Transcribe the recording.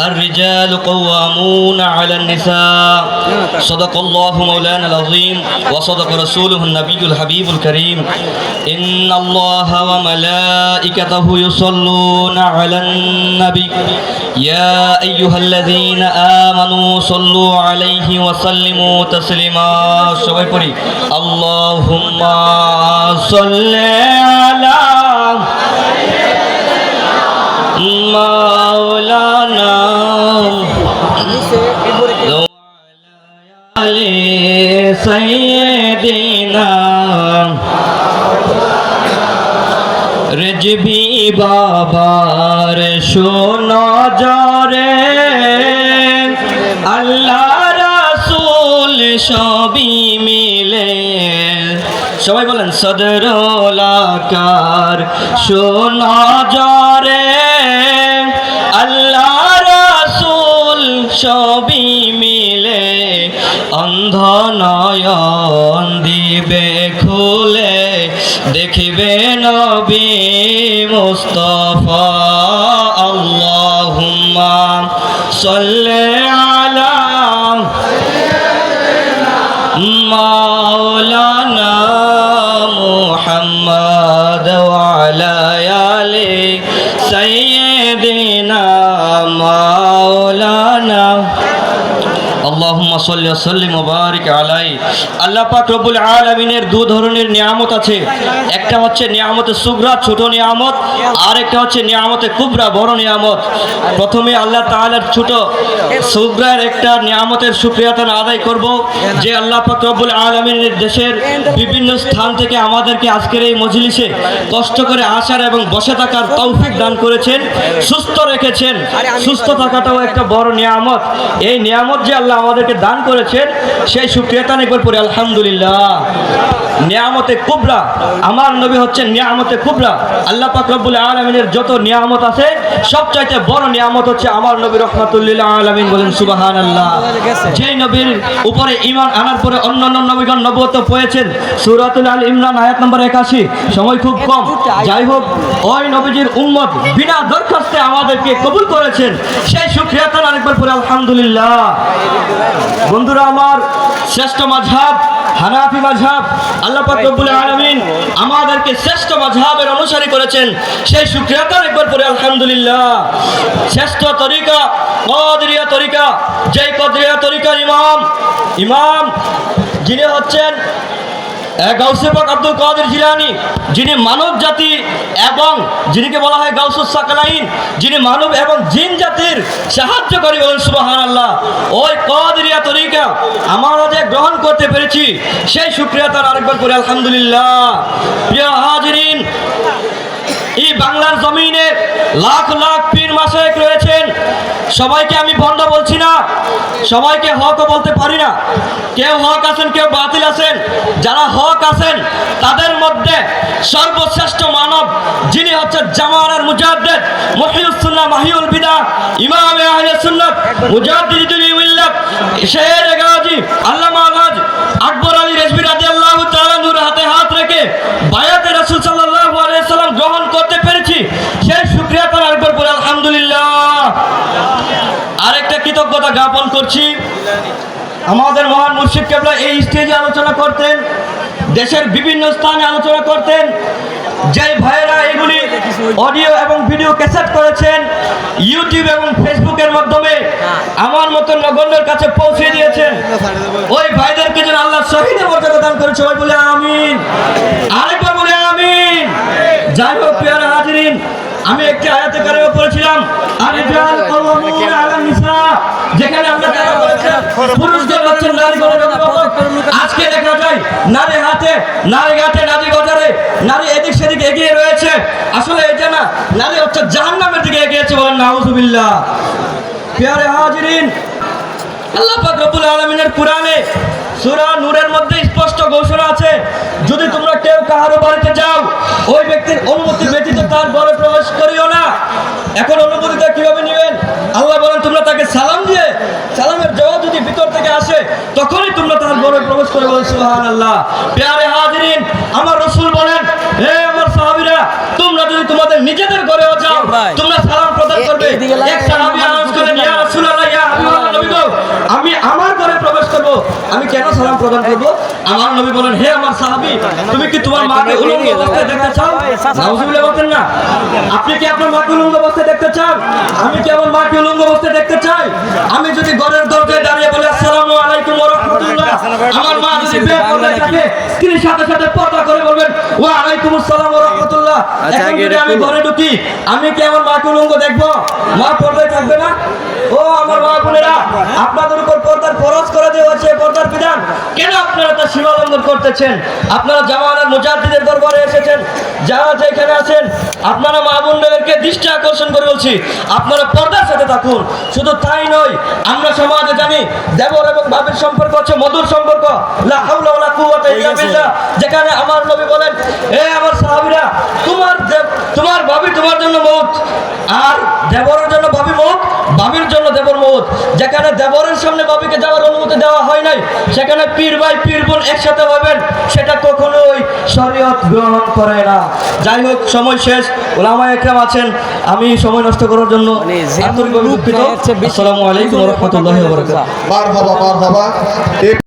الرجال قوامون على النساء صدق الله مولانا العظيم وصدق رسوله النبي الحبيب الكريم إن الله وملائكته يصلون على النبي يا أيها الذين آمنوا صلوا عليه وسلموا تسليما সবাই পড়ি اللهم صل على مولانا নিচে বিপরীতে সৈয়দিনা রেজবি বাবার শোনা জরে আল্লাহ রাসূল সবি মিলে সবাই বলেন সদরোলাকার শোনা জরে সবই মিলে অন্ধ নয়ন দিবে খুলে দেখিবে নবী মুস্তফা আল্লাহুম্মা সাল্লি আলা মাওলানা 감사합니다. আল্লাহুম্মা সাল্লিম ওয়া বারিক আল্লাহ পাক রব্বুল আলামিনের ধরনের নিয়ামত আছে। একটা হচ্ছে নিয়ামতে সুগরা, ছোট নিয়ামত, আর একটা হচ্ছে নিয়ামতে কুবরা, বড় নিয়ামত। প্রথমে আল্লাহ তাআলার ছোট সুগরার একটা নিয়ামতের শুকরিয়া তান আদায় করব, যে আল্লাহ পাক রব্বুল আলামিনের দেশের বিভিন্ন স্থান থেকে আমাদেরকে আজকের এই মজলিসে কষ্ট করে আসার এবং বসে থাকার তৌফিক দান করেছেন, সুস্থ রেখেছেন। সুস্থ থাকাটাও একটা বড় নিয়ামত। এই নিয়ামত যে আল্লাহ আমাদেরকে দান করেছেন, সেই সুক্রিয়াতান একবার পরে আলহামদুলিল্লাহ। নিয়ামতে কুবরা, আমার নবী হচ্ছেন নিয়ামতে কুবরা। আল্লাহ পাক রব্বুল আলমিনের যত নিয়ামত আছে, সবচাইতে বড় নিয়ামত হচ্ছে আমার নবী রহমাতুল্লিল্লাহ আলমিন বলেন সুবাহান আল্লাহ যেই নবীর উপরে ইমান আনার পরে অন্য অন্য নবীগণ নবত পেয়েছেন, সুরাতুল আল ইমরান, আয়াত নম্বর একাশি। সময় খুব কম। যাই হোক, ওই নবীজির উম্মত বিনা দরখাস্তে আমাদেরকে কবুল করেছেন। সেই সুক্রিয়াতান আরেকবার পরে আলহামদুলিল্লাহ। বন্ধুরা আমার শ্রেষ্ঠ মাঝাব হানাফি মাঝাব আল্লাহ আলমিন আমাদেরকে শ্রেষ্ঠ মাঝাবের অনুসারী করেছেন। সেই সুক্রিয়তার একবার পরে আলহামদুলিল্লাহ। শ্রেষ্ঠ তরিকা, কদরিয়া তরিকা, যেই কদরিয়া তরিকার ইমাম ইমাম যিনি হচ্ছেন গাউসে পাক আব্দুল কাদের জিলানি, যিনি মানব জাতি এবং যিনিকে বলা হয় গাউসুস সাকালাইন, যিনি মানব এবং জিন জাতির সাহায্যকারী বলেন সুবাহান আল্লাহ ওই কদরিয়া তরিকা আমরা যে গ্রহণ করতে পেরেছি, সেই শুক্রিয়া তার আরেকবার করে, আলহামদুলিল্লাহ। প্রিয় হাজরিন, এই বাংলার জমিনে লাখ লাখ পীর মাসায়েক রয়েছেন। সবাইকে আমি ভণ্ড বলছি না, সবাইকে হকও বলতে পারি না। কেউ হক আছেন, কেউ বাতিল আছেন, যারা হক আছেন, তাদের মধ্যে সর্বশ্রেষ্ঠ মানব যিনি হচ্ছেন জামানার মুজাদ্দেদ মহিউসুল্লাহ মাহিউল বিদা, ইমাম আহলে সুন্নাত মুজাদ্দিদুল উল্লাহ, শের গাজী, আল্লামা আলাজ আকবর আলী রেজবি রাদিয়াল্লাহু তাআলা নূর হাতে হাত রেখে বায়াতে রাসূল সাল্লাল্লাহু আলাইহি সাল্লাম গ্রহণ করতে পেরেছি। সেই শুকরিয়া তার আরেকবার পরে আলহামদুলিল্লাহ। আরেকটা কৃতজ্ঞতা জ্ঞাপন করছি। আমাদের মহান মুর্শিদ কেবলা এই স্টেজে আলোচনা করতেন, দেশের বিভিন্ন স্থানে আলোচনা করতেন। যেই ভাইয়েরা এগুলি অডিও এবং ভিডিও ক্যাসেট করেছেন ইউটিউব এবং ফেসবুকের মাধ্যমে আমার মতো নগণ্যের কাছে পৌঁছে দিয়েছেন। ওই ভাইদেরকে যেন আল্লাহ শহীদে মর্যাদা দান করে, সবাই বলে আমিন। আরেকবার বলে আমিন। যাই হোক পেয়ারা হাজিরিন, আমি একটি আয়াতে আরিজাল কওয়ামুন যেখানে আমরা করেছে পুরুষদের হচ্ছে নারীগণের আজকে দেখা যায় নারী হাতে নারী ঘাটে নারী বাজারে নারী এদিক সেদিক এগিয়ে রয়েছে। আসলে এটা না নারী হচ্ছে জাহান্নামের দিকে এগিয়েছে বলেন নাউজুবিল্লাহ। পেয়ারে হাজিরিন আল্লাহ পাক রব্বুল আলামিনের কোরআনে সূরা নূরের মধ্যে স্পষ্ট ঘোষণা আছে যদি তোমরা কেউ কাহারো বাড়িতে যাও ওই ব্যক্তির অনুমতি ব্যতীত তার ঘরে প্রবেশ করিও না। এখন সুহান আল্লাহ পেয়ারে হাজরিন আমার রসুল বলেন হে আমার সাহাবিরা তোমরা যদি তোমাদের নিজেদের ঘরেও যাও তোমরা সালাম প্রদান করবে। এক সাহাবি আমি কেন সালাম প্রদান করব? আমার নবী বলেন হে আমার সাহাবী তুমি কি তোমার মাকে উলঙ্গ অবস্থায় দেখতে চাও? নাউজুবিল্লাহ বলতেন না। আপনি কি আপনার মাকে উলঙ্গ অবস্থায় দেখতে চান? আমি কি আমার মাকে উলঙ্গ অবস্থায় দেখতে চাই? আমি যদি ঘরের দরজায় দাঁড়িয়ে বলি আসসালামু আলাইকুম ওয়া রাহমাতুল্লাহ। আমার মা যদি বেপরদায় থাকে তিনি সাথে সাথে পর্দা করে বলবেন ওয়া আলাইকুম আসসালাম ওয়া রাহমাতুল্লাহ। এখন যদি আমি ঘরে ঢুকি আমি কি আমার মাকে উলঙ্গ দেখব? মা পর্দায় থাকবে না? ও আমার মা বোনেরা আপনাদের উপর পর্দার ফরজ করে দেওয়া হয়েছে পর্দার বিধান। কেন আপনারা তা সীমা লঙ্ঘন করতেছেন? আপনারা জামানার মুজাদ্দিদের দরবারে এসেছেন। যারা যেখানে আছেন আপনারা মা বোনদেরকে দৃষ্টি আকর্ষণ করে বলছি আপনারা পর্দার সাথে থাকুন। শুধু তাই নয় আমরা সমাজে জানি দেবর এবং বাবির সম্পর্ক হচ্ছে মধুর সম্পর্ক। যেখানে আমার নবী বলেন এ আমার সাহাবীরা তোমার ভাবি তোমার জন্য মৌত আর দেবরের জন্য ভাবি মৌত ভাবির জন্য দেবর মৌত। যেখানে দেবরের সামনে ভাবিকে যাওয়ার অনুমতি দেওয়া হয় নাই সেখানে পীর ভাই পীর বোন একসাথে হবেন সেটা কখনোই শরীয়ত গ্রহণ করে না। যাই হোক সময় শেষ ওলামা একরাম আছেন আমি সময় নষ্ট করার জন্য মানে আন্তরিকভাবে দুঃখিত। আসসালামু আলাইকুম রহমতুল্লাহ লোক নেয়। মার হবা মার হবা